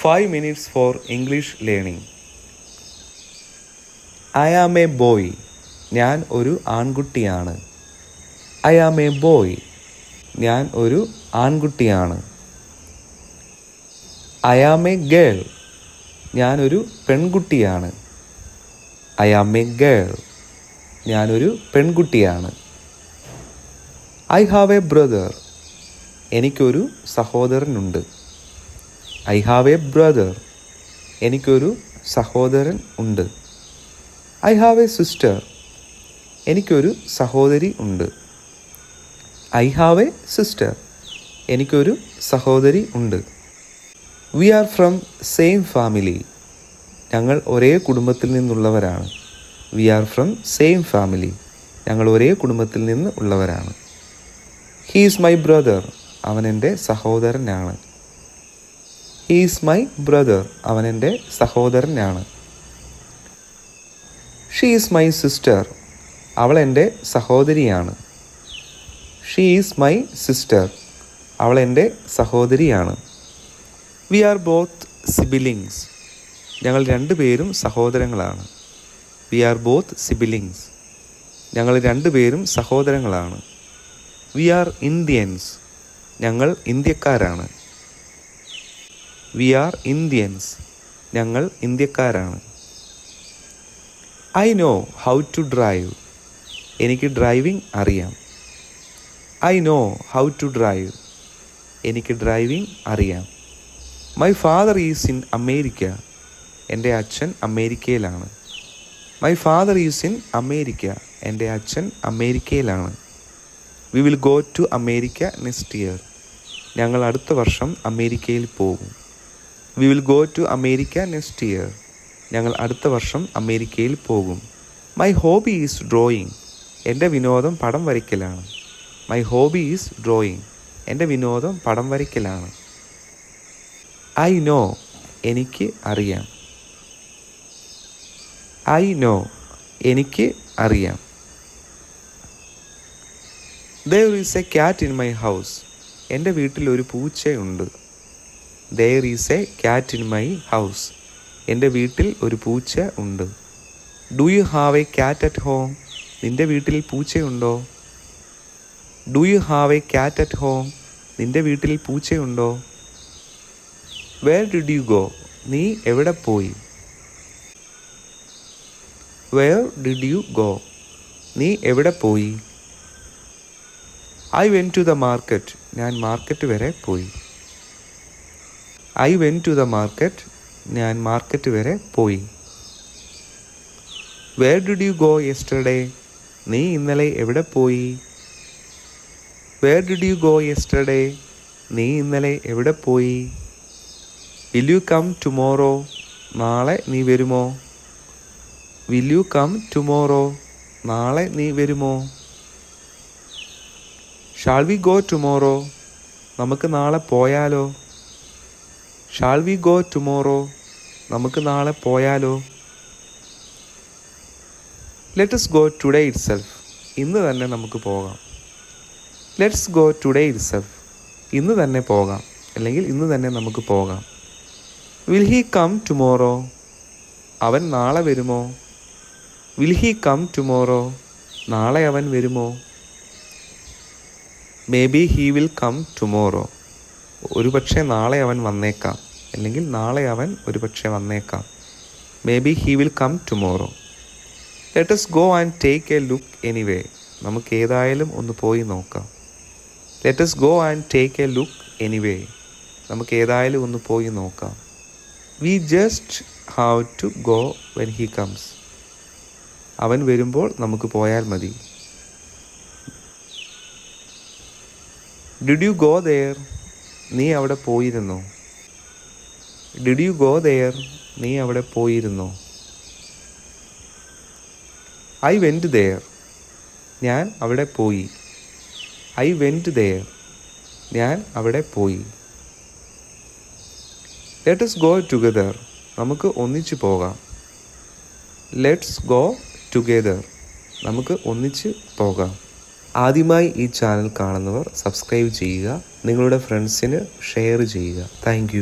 Five minutes for English learning I am a boy ഞാൻ ഒരു ആൺകുട്ടിയാണ്. ഐ ആം എ ബോയ് ഞാൻ ഒരു ആൺകുട്ടിയാണ്. ഐ ആം എ ഗേൾ ഞാനൊരു പെൺകുട്ടിയാണ്. ഐ ആം എ ഗേൾ ഞാനൊരു പെൺകുട്ടിയാണ്. ഐ ഹാവ് എ ബ്രദർ എനിക്കൊരു സഹോദരനുണ്ട്. ഐ ഹാവ് എ ബ്രദർ എനിക്കൊരു സഹോദരൻ ഉണ്ട്. ഐ ഹാവ് എ സിസ്റ്റർ എനിക്കൊരു സഹോദരി ഉണ്ട്. ഐ ഹാവ് എ സിസ്റ്റർ എനിക്കൊരു സഹോദരി ഉണ്ട്. We are from same family ഞങ്ങൾ ഒരേ കുടുംബത്തിൽ നിന്നുള്ളവരാണ്. We are from same family ഞങ്ങൾ ഒരേ കുടുംബത്തിൽ നിന്ന് ഉള്ളവരാണ്. ഹീസ് മൈ ബ്രദർ അവൻ എന്റെ സഹോദരനാണ്. ഹീസ് മൈ ബ്രദർ അവൻ എന്റെ സഹോദരനാണ്. ഷീ ഈസ് മൈ സിസ്റ്റർ അവൾ എന്റെ സഹോദരിയാണ്. ഷീ ഈസ് മൈ സിസ്റ്റർ അവൾ എന്റെ സഹോദരിയാണ്. വി ആർ ബോത്ത് സിബിലിങ്സ് ഞങ്ങൾ രണ്ടുപേരും സഹോദരങ്ങളാണ്. വി ആർ ബോത്ത് സിബിലിങ്സ് ഞങ്ങൾ രണ്ടുപേരും സഹോദരങ്ങളാണ്. വി ആർ ഇന്ത്യൻസ് ഞങ്ങൾ ഇന്ത്യക്കാരാണ്. We are Indians. ഞങ്ങൾ ഇന്ത്യക്കാരാണ്. I know how to drive. എനിക്ക് ഡ്രൈവിംഗ് അറിയാം. I know how to drive. എനിക്ക് ഡ്രൈവിംഗ് അറിയാം. My father is in America. എന്റെ അച്ഛൻ അമേരിക്കയിലാണ്. My father is in America. എന്റെ അച്ഛൻ അമേരിക്കയിലാണ്. We will go to America next year. ഞങ്ങൾ അടുത്ത വർഷം അമേരിക്കയിൽ പോകും. We will go to America next year ഞങ്ങൾ അടുത്ത വർഷം അമേരിക്കയിൽ പോകും. മൈ ഹോബി ഈസ് ഡ്രോയിങ് എന്റെ വിനോദം പടം വരയ്ക്കലാണ്. മൈ ഹോബി ഈസ് ഡ്രോയിങ് എന്റെ വിനോദം പടം വരയ്ക്കലാണ്. ഐ നോ എനിക്ക് അറിയാം. ഐ നോ എനിക്ക് അറിയാം. There is a cat in my house എന്റെ വീട്ടിൽ ഒരു പൂച്ചയുണ്ട്. There is a cat in my house എന്റെ വീട്ടിൽ ഒരു പൂച്ച ഉണ്ട്. Do you have a cat at home നിന്റെ വീട്ടിൽ പൂച്ചയുണ്ടോ? Do you have a cat at home നിന്റെ വീട്ടിൽ പൂച്ചയുണ്ടോ? വേർ ഡിഡ് യു ഗോ നീ എവിടെ പോയി? വേർ ഡിഡ് യു ഗോ നീ എവിടെ പോയി? I went to the market ഞാൻ മാർക്കറ്റ് വരെ പോയി. I went to the market ഞാൻ മാർക്കറ്റ് വരെ പോയി. Where did you go yesterday നീ ഇന്നലെ എവിടെ പോയി? Where did you go yesterday നീ ഇന്നലെ എവിടെ പോയി? വിൽ യു കം ടുമോറോ നാളെ നീ വരുമോ? വിൽ യു കം ടുമോറോ നാളെ നീ വരുമോ? ഷാൾ വി ഗോ ടുമോറോ നമുക്ക് നാളെ പോയാലോ? ഷാൾ വി ഗോ ടുമോറോ നമുക്ക് നാളെ പോയാലോ? Let's go today itself ഇന്ന് തന്നെ നമുക്ക് പോകാം. Let's go today itself ഇന്ന് തന്നെ പോകാം. അല്ലെങ്കിൽ ഇന്ന് തന്നെ നമുക്ക് പോകാം. വിൽ ഹി കം ടുമോറോ അവൻ നാളെ വരുമോ? വിൽ ഹി കം ടുമോറോ നാളെ അവൻ വരുമോ? Maybe he will come tomorrow ഒരുപക്ഷെ നാളെ അവൻ വന്നേക്കാം. അല്ലെങ്കിൽ നാളെ അവൻ ഒരുപക്ഷെ വന്നേക്കാം. Maybe he will come tomorrow let's go and take a look anyway നമുക്ക് ഏതായാലും ഒന്ന് പോയി നോക്കാം. Let's go and take a look anyway നമുക്ക് ഏതായാലും ഒന്ന് പോയി നോക്കാം. We just have to go when he comes അവൻ വരുമ്പോൾ നമുക്ക് പോയാൽ മതി. ഡിഡ് യു ഗോ ദെയർ നീ അവിടെ പോയിരുന്നോ. ഡിഡ് യു ഗോ ദെയർ നീ അവിടെ പോയിരുന്നോ. ഐ വെന്റ് ദെയർ ഞാൻ അവിടെ പോയി. ഐ വെന്റ് ദെയർ ഞാൻ അവിടെ പോയി. ലെറ്റസ് ഗോ ടുഗദർ നമുക്ക് ഒന്നിച്ചു പോകാം. ലെറ്റ്സ് ഗോ ടുഗെദർ നമുക്ക് ഒന്നിച്ച് പോകാം. ആദ്യമായി ഈ ചാനൽ കാണുന്നവർ സബ്സ്ക്രൈബ് ചെയ്യുക നിങ്ങളുടെ ഫ്രണ്ട്സിന് ഷെയർ ചെയ്യുക. താങ്ക്